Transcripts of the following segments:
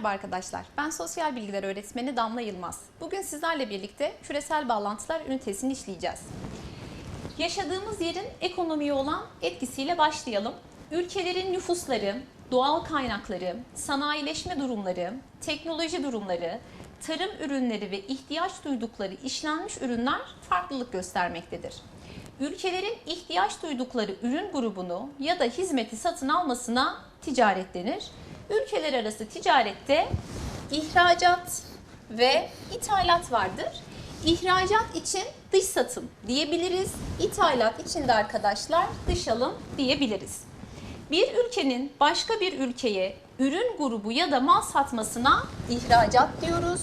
Merhaba arkadaşlar, ben sosyal bilgiler öğretmeni Damla Yılmaz. Bugün sizlerle birlikte küresel bağlantılar ünitesini işleyeceğiz. Yaşadığımız yerin ekonomiye olan etkisiyle başlayalım. Ülkelerin nüfusları, doğal kaynakları, sanayileşme durumları, teknoloji durumları, tarım ürünleri ve ihtiyaç duydukları işlenmiş ürünler farklılık göstermektedir. Ülkelerin ihtiyaç duydukları ürün grubunu ya da hizmeti satın almasına ticaret denir. Ülkeler arası ticarette ihracat ve ithalat vardır. İhracat için dış satım diyebiliriz. İthalat için de arkadaşlar dış alım diyebiliriz. Bir ülkenin başka bir ülkeye ürün grubu ya da mal satmasına ihracat diyoruz.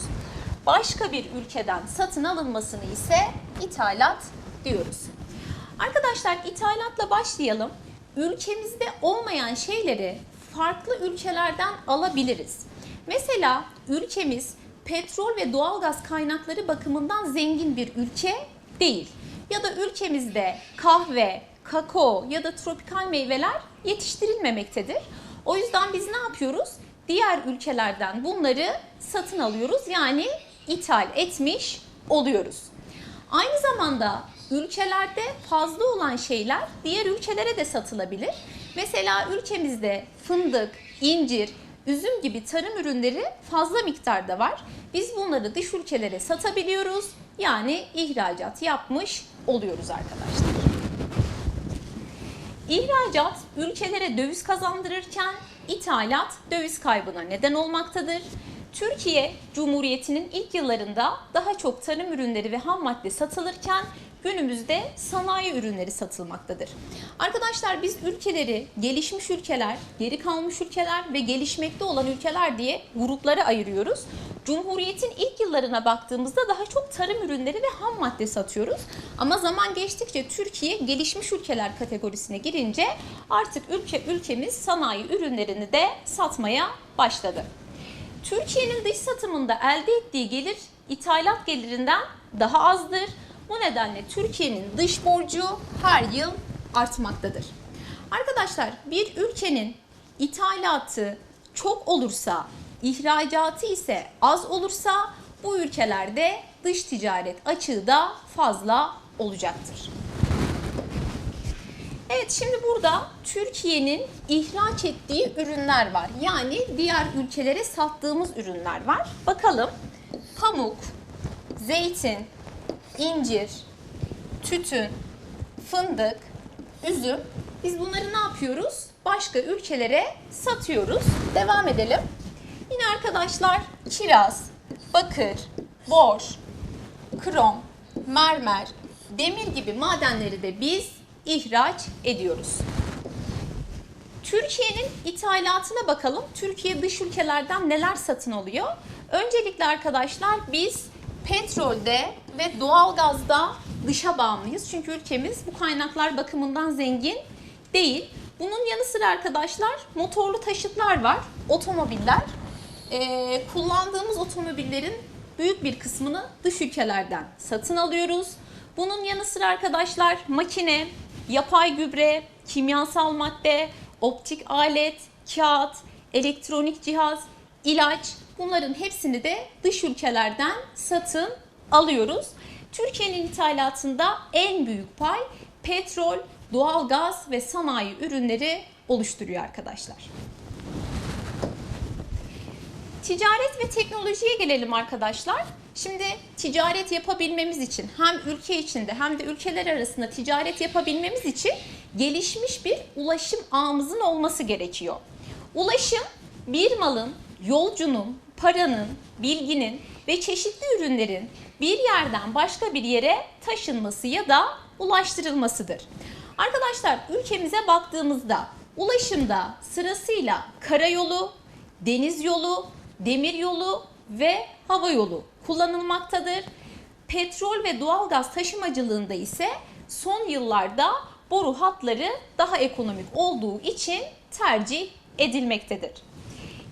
Başka bir ülkeden satın alınmasını ise ithalat diyoruz. Arkadaşlar ithalatla başlayalım. Ülkemizde olmayan şeyleri farklı ülkelerden alabiliriz. Mesela ülkemiz petrol ve doğalgaz kaynakları bakımından zengin bir ülke değil. Ya da ülkemizde kahve, kakao ya da tropikal meyveler yetiştirilmemektedir. O yüzden biz ne yapıyoruz? Diğer ülkelerden bunları satın alıyoruz. Yani ithal etmiş oluyoruz. Aynı zamanda ülkelerde fazla olan şeyler diğer ülkelere de satılabilir. Mesela ülkemizde fındık, incir, üzüm gibi tarım ürünleri fazla miktarda var. Biz bunları dış ülkelere satabiliyoruz. Yani ihracat yapmış oluyoruz arkadaşlar. İhracat ülkelere döviz kazandırırken ithalat döviz kaybına neden olmaktadır. Türkiye Cumhuriyeti'nin ilk yıllarında daha çok tarım ürünleri ve ham madde satılırken günümüzde sanayi ürünleri satılmaktadır. Arkadaşlar biz ülkeleri gelişmiş ülkeler, geri kalmış ülkeler ve gelişmekte olan ülkeler diye gruplara ayırıyoruz. Cumhuriyetin ilk yıllarına baktığımızda daha çok tarım ürünleri ve ham madde satıyoruz. Ama zaman geçtikçe Türkiye gelişmiş ülkeler kategorisine girince artık ülke ülkemiz sanayi ürünlerini de satmaya başladı. Türkiye'nin dış satımında elde ettiği gelir ithalat gelirinden daha azdır. Bu nedenle Türkiye'nin dış borcu her yıl artmaktadır. Arkadaşlar bir ülkenin ithalatı çok olursa, ihracatı ise az olursa bu ülkelerde dış ticaret açığı da fazla olacaktır. Evet şimdi burada Türkiye'nin ihraç ettiği ürünler var. Yani diğer ülkelere sattığımız ürünler var. Bakalım pamuk, zeytin, incir, tütün, fındık, üzüm. Biz bunları ne yapıyoruz? Başka ülkelere satıyoruz. Devam edelim. Yine arkadaşlar kiraz, bakır, bor, krom, mermer, demir gibi madenleri de biz ihraç ediyoruz. Türkiye'nin ithalatına bakalım. Türkiye dış ülkelerden neler satın alıyor? Öncelikle arkadaşlar biz petrolde ve doğalgazda dışa bağımlıyız. Çünkü ülkemiz bu kaynaklar bakımından zengin değil. Bunun yanı sıra arkadaşlar motorlu taşıtlar var, otomobiller. Ee, kullandığımız otomobillerin büyük bir kısmını dış ülkelerden satın alıyoruz. Bunun yanı sıra arkadaşlar makine, yapay gübre, kimyasal madde, optik alet, kağıt, elektronik cihaz, ilaç bunların hepsini de dış ülkelerden satın alıyoruz. Türkiye'nin ithalatında en büyük pay petrol, doğalgaz ve sanayi ürünleri oluşturuyor arkadaşlar. Ticaret ve teknolojiye gelelim arkadaşlar. Şimdi ticaret yapabilmemiz için hem ülke içinde hem de ülkeler arasında ticaret yapabilmemiz için gelişmiş bir ulaşım ağımızın olması gerekiyor. Ulaşım bir malın, yolcunun, paranın, bilginin ve çeşitli ürünlerin bir yerden başka bir yere taşınması ya da ulaştırılmasıdır. Arkadaşlar ülkemize baktığımızda ulaşımda sırasıyla karayolu, deniz yolu, demir yolu ve hava yolu kullanılmaktadır. Petrol ve doğalgaz taşımacılığında ise son yıllarda boru hatları daha ekonomik olduğu için tercih edilmektedir.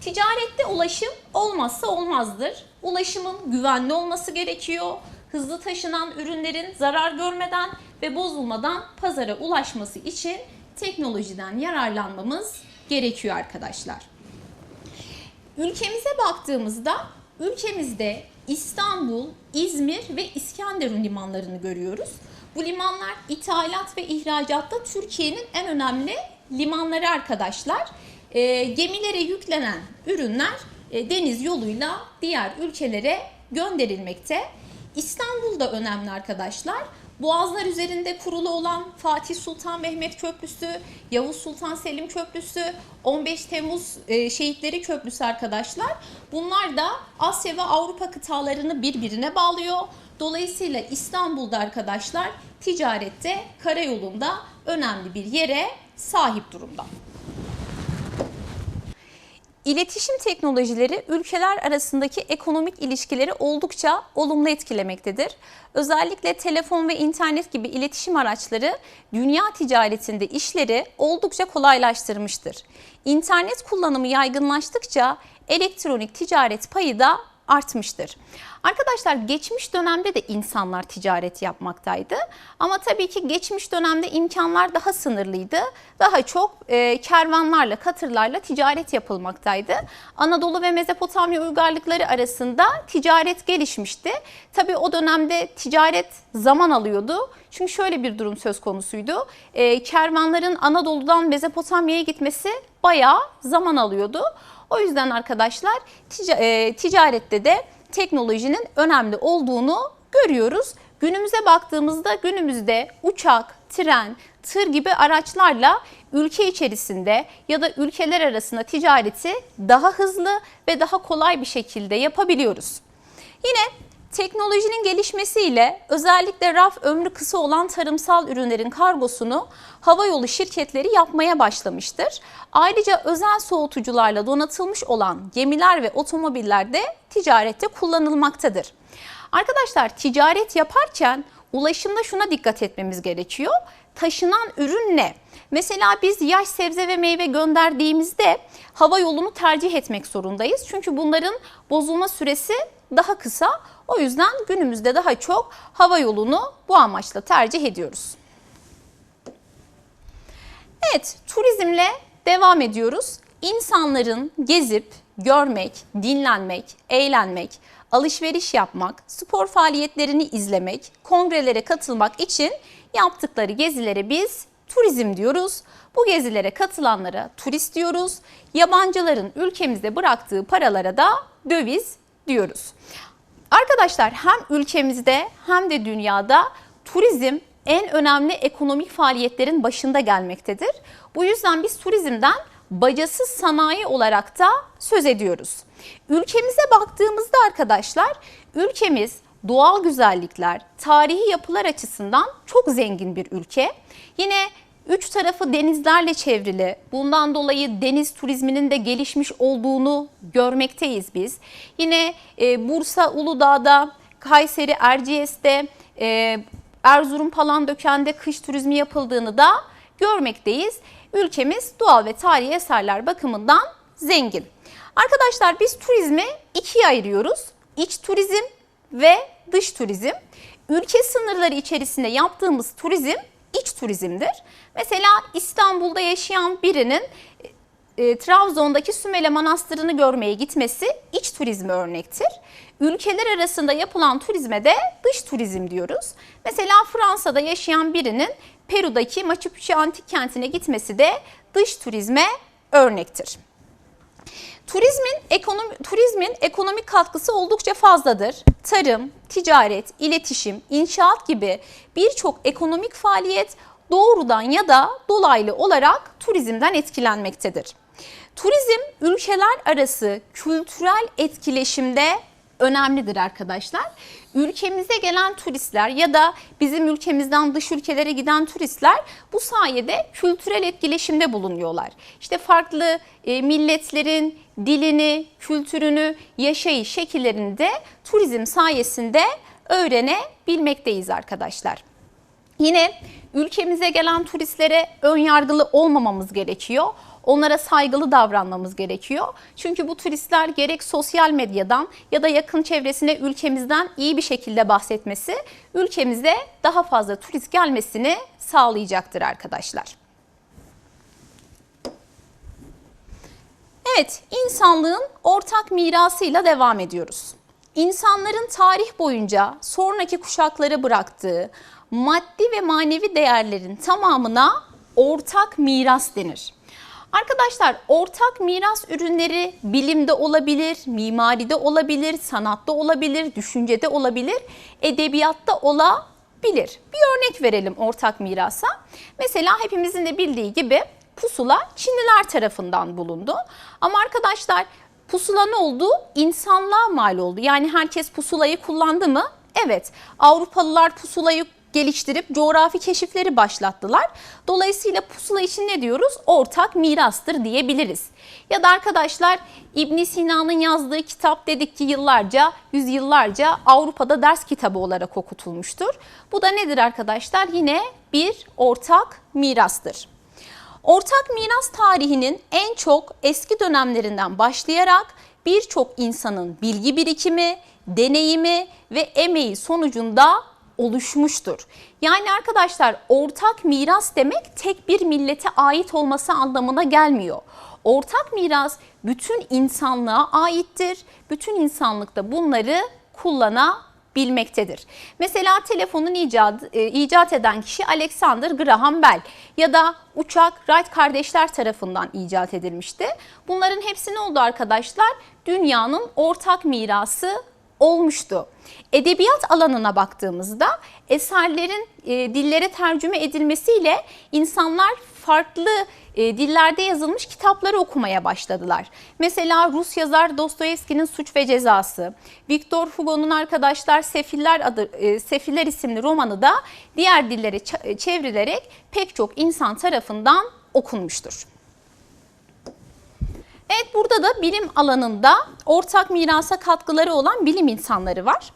Ticarette ulaşım olmazsa olmazdır. Ulaşımın güvenli olması gerekiyor. Hızlı taşınan ürünlerin zarar görmeden ve bozulmadan pazara ulaşması için teknolojiden yararlanmamız gerekiyor arkadaşlar. Ülkemize baktığımızda ülkemizde İstanbul, İzmir ve İskenderun limanlarını görüyoruz. Bu limanlar ithalat ve ihracatta Türkiye'nin en önemli limanları arkadaşlar. E, gemilere yüklenen ürünler deniz yoluyla diğer ülkelere gönderilmekte. İstanbul'da önemli arkadaşlar. Boğazlar üzerinde kurulu olan Fatih Sultan Mehmet Köprüsü, Yavuz Sultan Selim Köprüsü, 15 Temmuz e, Şehitleri Köprüsü arkadaşlar. Bunlar da Asya ve Avrupa kıtalarını birbirine bağlıyor. Dolayısıyla İstanbul'da arkadaşlar ticarette karayolunda önemli bir yere sahip durumda. İletişim teknolojileri ülkeler arasındaki ekonomik ilişkileri oldukça olumlu etkilemektedir. Özellikle telefon ve internet gibi iletişim araçları dünya ticaretinde işleri oldukça kolaylaştırmıştır. İnternet kullanımı yaygınlaştıkça elektronik ticaret payı da artmıştır. Arkadaşlar geçmiş dönemde de insanlar ticaret yapmaktaydı. Ama tabii ki geçmiş dönemde imkanlar daha sınırlıydı. Daha çok e, kervanlarla, katırlarla ticaret yapılmaktaydı. Anadolu ve Mezopotamya uygarlıkları arasında ticaret gelişmişti. Tabii o dönemde ticaret zaman alıyordu. Çünkü şöyle bir durum söz konusuydu. E, kervanların Anadolu'dan Mezopotamya'ya gitmesi bayağı zaman alıyordu. O yüzden arkadaşlar tica, e, ticarette de teknolojinin önemli olduğunu görüyoruz. Günümüze baktığımızda günümüzde uçak, tren, tır gibi araçlarla ülke içerisinde ya da ülkeler arasında ticareti daha hızlı ve daha kolay bir şekilde yapabiliyoruz. Yine Teknolojinin gelişmesiyle özellikle raf ömrü kısa olan tarımsal ürünlerin kargosunu havayolu şirketleri yapmaya başlamıştır. Ayrıca özel soğutucularla donatılmış olan gemiler ve otomobiller de ticarette kullanılmaktadır. Arkadaşlar ticaret yaparken ulaşımda şuna dikkat etmemiz gerekiyor. Taşınan ürün ne? Mesela biz yaş sebze ve meyve gönderdiğimizde hava yolunu tercih etmek zorundayız. Çünkü bunların bozulma süresi daha kısa. O yüzden günümüzde daha çok hava yolunu bu amaçla tercih ediyoruz. Evet, turizmle devam ediyoruz. İnsanların gezip, görmek, dinlenmek, eğlenmek, alışveriş yapmak, spor faaliyetlerini izlemek, kongrelere katılmak için yaptıkları gezilere biz turizm diyoruz. Bu gezilere katılanlara turist diyoruz. Yabancıların ülkemizde bıraktığı paralara da döviz diyoruz. Arkadaşlar hem ülkemizde hem de dünyada turizm en önemli ekonomik faaliyetlerin başında gelmektedir. Bu yüzden biz turizmden bacasız sanayi olarak da söz ediyoruz. Ülkemize baktığımızda arkadaşlar ülkemiz doğal güzellikler, tarihi yapılar açısından çok zengin bir ülke. Yine Üç tarafı denizlerle çevrili. Bundan dolayı deniz turizminin de gelişmiş olduğunu görmekteyiz biz. Yine e, Bursa, Uludağ'da, Kayseri, Erciyes'te, e, Erzurum, Palandöken'de kış turizmi yapıldığını da görmekteyiz. Ülkemiz doğal ve tarihi eserler bakımından zengin. Arkadaşlar biz turizmi ikiye ayırıyoruz. İç turizm ve dış turizm. Ülke sınırları içerisinde yaptığımız turizm iç turizmdir. Mesela İstanbul'da yaşayan birinin e, Trabzon'daki Sümele Manastırı'nı görmeye gitmesi iç turizmi örnektir. Ülkeler arasında yapılan turizme de dış turizm diyoruz. Mesela Fransa'da yaşayan birinin Peru'daki Machu Picchu antik kentine gitmesi de dış turizme örnektir. Turizmin ekonomi, turizmin ekonomik katkısı oldukça fazladır. Tarım, ticaret, iletişim, inşaat gibi birçok ekonomik faaliyet doğrudan ya da dolaylı olarak turizmden etkilenmektedir. Turizm ülkeler arası kültürel etkileşimde önemlidir arkadaşlar. Ülkemize gelen turistler ya da bizim ülkemizden dış ülkelere giden turistler bu sayede kültürel etkileşimde bulunuyorlar. İşte farklı e, milletlerin dilini, kültürünü, yaşayış şekillerini de turizm sayesinde öğrenebilmekteyiz arkadaşlar. Yine ülkemize gelen turistlere ön yargılı olmamamız gerekiyor. Onlara saygılı davranmamız gerekiyor. Çünkü bu turistler gerek sosyal medyadan ya da yakın çevresine ülkemizden iyi bir şekilde bahsetmesi ülkemize daha fazla turist gelmesini sağlayacaktır arkadaşlar. Evet, insanlığın ortak mirasıyla devam ediyoruz. İnsanların tarih boyunca sonraki kuşaklara bıraktığı maddi ve manevi değerlerin tamamına ortak miras denir. Arkadaşlar ortak miras ürünleri bilimde olabilir, mimaride olabilir, sanatta olabilir, düşüncede olabilir, edebiyatta olabilir. Bir örnek verelim ortak mirasa. Mesela hepimizin de bildiği gibi pusula Çinliler tarafından bulundu. Ama arkadaşlar pusula ne oldu? İnsanlığa mal oldu. Yani herkes pusulayı kullandı mı? Evet. Avrupalılar pusulayı geliştirip coğrafi keşifleri başlattılar. Dolayısıyla pusula için ne diyoruz? Ortak mirastır diyebiliriz. Ya da arkadaşlar İbn Sina'nın yazdığı kitap dedik ki yıllarca, yüzyıllarca Avrupa'da ders kitabı olarak okutulmuştur. Bu da nedir arkadaşlar? Yine bir ortak mirastır. Ortak miras tarihinin en çok eski dönemlerinden başlayarak birçok insanın bilgi birikimi, deneyimi ve emeği sonucunda oluşmuştur. Yani arkadaşlar ortak miras demek tek bir millete ait olması anlamına gelmiyor. Ortak miras bütün insanlığa aittir. Bütün insanlık da bunları kullanabilmektedir. Mesela telefonun icat, e, icat eden kişi Alexander Graham Bell ya da uçak Wright kardeşler tarafından icat edilmişti. Bunların hepsi ne oldu arkadaşlar? Dünyanın ortak mirası olmuştu. Edebiyat alanına baktığımızda eserlerin e, dillere tercüme edilmesiyle insanlar farklı e, dillerde yazılmış kitapları okumaya başladılar. Mesela Rus yazar Dostoyevski'nin Suç ve Cezası, Victor Hugo'nun arkadaşlar Sefiller adı e, Sefiller isimli romanı da diğer dillere çevrilerek pek çok insan tarafından okunmuştur. Evet burada da bilim alanında ortak mirasa katkıları olan bilim insanları var.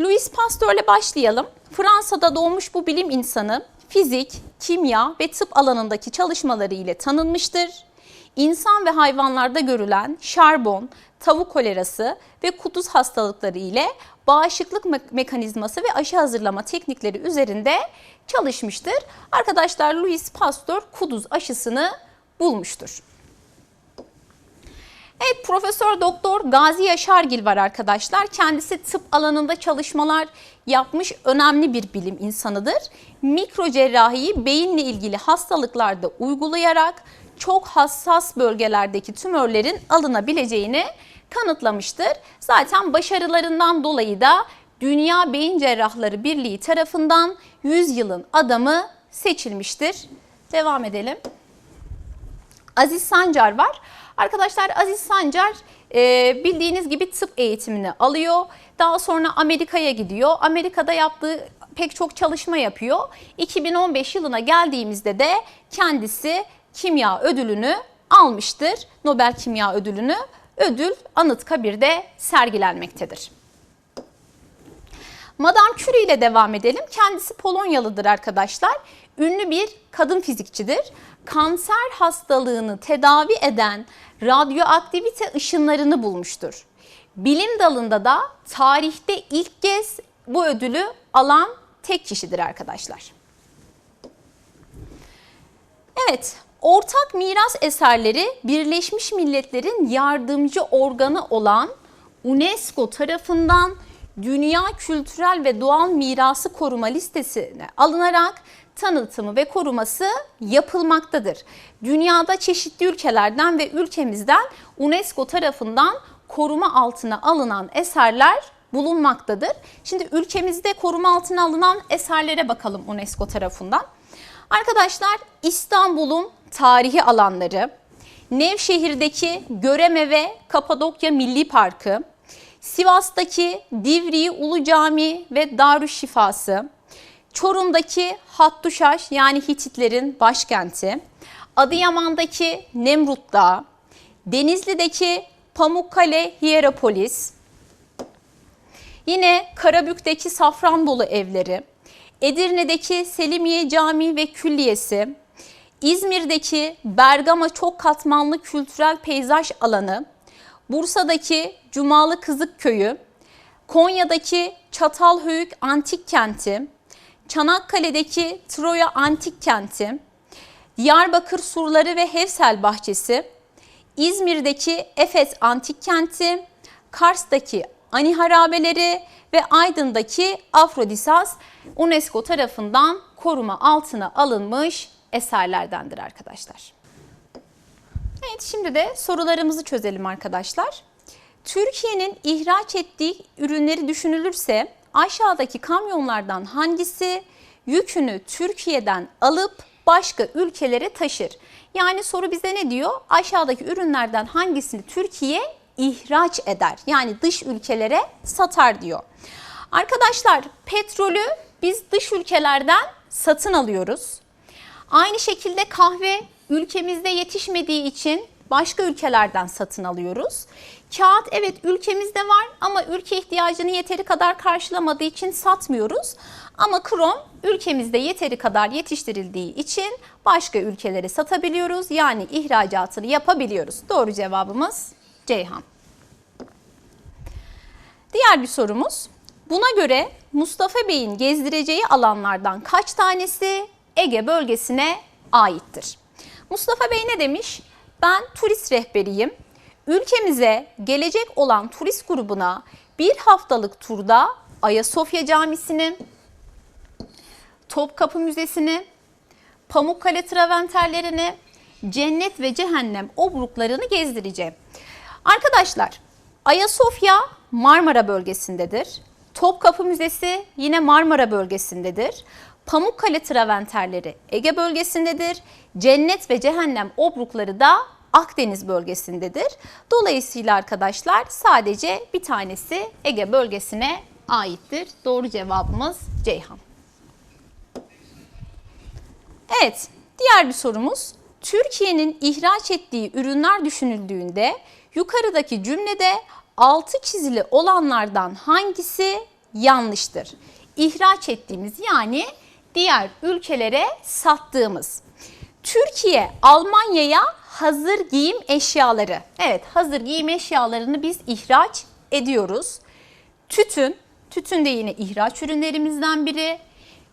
Louis Pasteur'le başlayalım. Fransa'da doğmuş bu bilim insanı fizik, kimya ve tıp alanındaki çalışmaları ile tanınmıştır. İnsan ve hayvanlarda görülen şarbon, tavuk kolerası ve kuduz hastalıkları ile bağışıklık mekanizması ve aşı hazırlama teknikleri üzerinde çalışmıştır. Arkadaşlar Louis Pasteur kuduz aşısını bulmuştur. Evet Profesör Doktor Gazi Yaşargil var arkadaşlar. Kendisi tıp alanında çalışmalar yapmış önemli bir bilim insanıdır. Mikro cerrahiyi beyinle ilgili hastalıklarda uygulayarak çok hassas bölgelerdeki tümörlerin alınabileceğini kanıtlamıştır. Zaten başarılarından dolayı da Dünya Beyin Cerrahları Birliği tarafından 100 yılın adamı seçilmiştir. Devam edelim. Aziz Sancar var. Arkadaşlar Aziz Sancar e, bildiğiniz gibi tıp eğitimini alıyor. Daha sonra Amerika'ya gidiyor. Amerika'da yaptığı pek çok çalışma yapıyor. 2015 yılına geldiğimizde de kendisi kimya ödülünü almıştır. Nobel Kimya Ödülünü. Ödül Anıtkabir'de sergilenmektedir. Madame Curie ile devam edelim. Kendisi Polonyalıdır arkadaşlar. Ünlü bir kadın fizikçidir. Kanser hastalığını tedavi eden radyoaktivite ışınlarını bulmuştur. Bilim dalında da tarihte ilk kez bu ödülü alan tek kişidir arkadaşlar. Evet, ortak miras eserleri Birleşmiş Milletler'in yardımcı organı olan UNESCO tarafından Dünya Kültürel ve Doğal Mirası Koruma Listesi'ne alınarak tanıtımı ve koruması yapılmaktadır. Dünyada çeşitli ülkelerden ve ülkemizden UNESCO tarafından koruma altına alınan eserler bulunmaktadır. Şimdi ülkemizde koruma altına alınan eserlere bakalım UNESCO tarafından. Arkadaşlar İstanbul'un tarihi alanları, Nevşehir'deki Göreme ve Kapadokya Milli Parkı, Sivas'taki Divriği Ulu Cami ve Darüşşifası, Çorum'daki Hattuşaş yani Hititlerin başkenti, Adıyaman'daki Nemrut Dağı, Denizli'deki Pamukkale Hierapolis, yine Karabük'teki Safranbolu evleri, Edirne'deki Selimiye Camii ve Külliyesi, İzmir'deki Bergama çok katmanlı kültürel peyzaj alanı, Bursa'daki Cumalı Kızık Köyü, Konya'daki Çatalhöyük Antik Kenti, Çanakkale'deki Troya Antik Kenti, Diyarbakır Surları ve Hevsel Bahçesi, İzmir'deki Efes Antik Kenti, Kars'taki Ani Harabeleri ve Aydın'daki Afrodisas UNESCO tarafından koruma altına alınmış eserlerdendir arkadaşlar. Evet şimdi de sorularımızı çözelim arkadaşlar. Türkiye'nin ihraç ettiği ürünleri düşünülürse aşağıdaki kamyonlardan hangisi yükünü Türkiye'den alıp başka ülkelere taşır? Yani soru bize ne diyor? Aşağıdaki ürünlerden hangisini Türkiye ihraç eder? Yani dış ülkelere satar diyor. Arkadaşlar petrolü biz dış ülkelerden satın alıyoruz. Aynı şekilde kahve ülkemizde yetişmediği için başka ülkelerden satın alıyoruz. Kağıt evet ülkemizde var ama ülke ihtiyacını yeteri kadar karşılamadığı için satmıyoruz. Ama krom ülkemizde yeteri kadar yetiştirildiği için başka ülkelere satabiliyoruz. Yani ihracatını yapabiliyoruz. Doğru cevabımız Ceyhan. Diğer bir sorumuz. Buna göre Mustafa Bey'in gezdireceği alanlardan kaç tanesi Ege bölgesine aittir? Mustafa Bey ne demiş? Ben turist rehberiyim. Ülkemize gelecek olan turist grubuna bir haftalık turda Ayasofya Camisi'ni, Topkapı Müzesi'ni, Pamukkale traventerlerini, cennet ve cehennem obruklarını gezdireceğim. Arkadaşlar Ayasofya Marmara bölgesindedir. Topkapı Müzesi yine Marmara bölgesindedir. Pamukkale traventerleri Ege bölgesindedir. Cennet ve cehennem obrukları da Akdeniz bölgesindedir. Dolayısıyla arkadaşlar sadece bir tanesi Ege bölgesine aittir. Doğru cevabımız Ceyhan. Evet, diğer bir sorumuz. Türkiye'nin ihraç ettiği ürünler düşünüldüğünde yukarıdaki cümlede altı çizili olanlardan hangisi yanlıştır? İhraç ettiğimiz yani diğer ülkelere sattığımız. Türkiye Almanya'ya hazır giyim eşyaları. Evet, hazır giyim eşyalarını biz ihraç ediyoruz. Tütün, tütün de yine ihraç ürünlerimizden biri.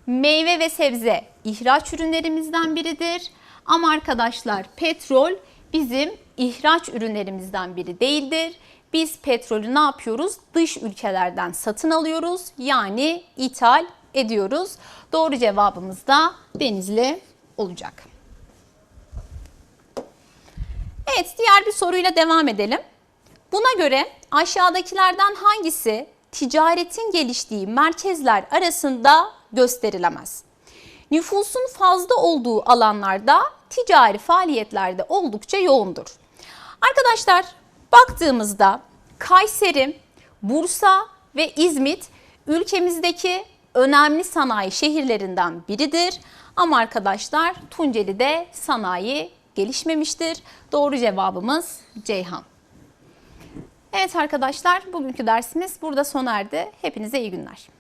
Meyve ve sebze ihraç ürünlerimizden biridir. Ama arkadaşlar petrol bizim ihraç ürünlerimizden biri değildir. Biz petrolü ne yapıyoruz? Dış ülkelerden satın alıyoruz. Yani ithal ediyoruz. Doğru cevabımız da Denizli olacak. Evet, diğer bir soruyla devam edelim. Buna göre aşağıdakilerden hangisi ticaretin geliştiği merkezler arasında gösterilemez? Nüfusun fazla olduğu alanlarda ticari faaliyetlerde oldukça yoğundur. Arkadaşlar baktığımızda Kayseri, Bursa ve İzmit ülkemizdeki önemli sanayi şehirlerinden biridir. Ama arkadaşlar Tunceli'de sanayi gelişmemiştir. Doğru cevabımız Ceyhan. Evet arkadaşlar bugünkü dersimiz burada sona erdi. Hepinize iyi günler.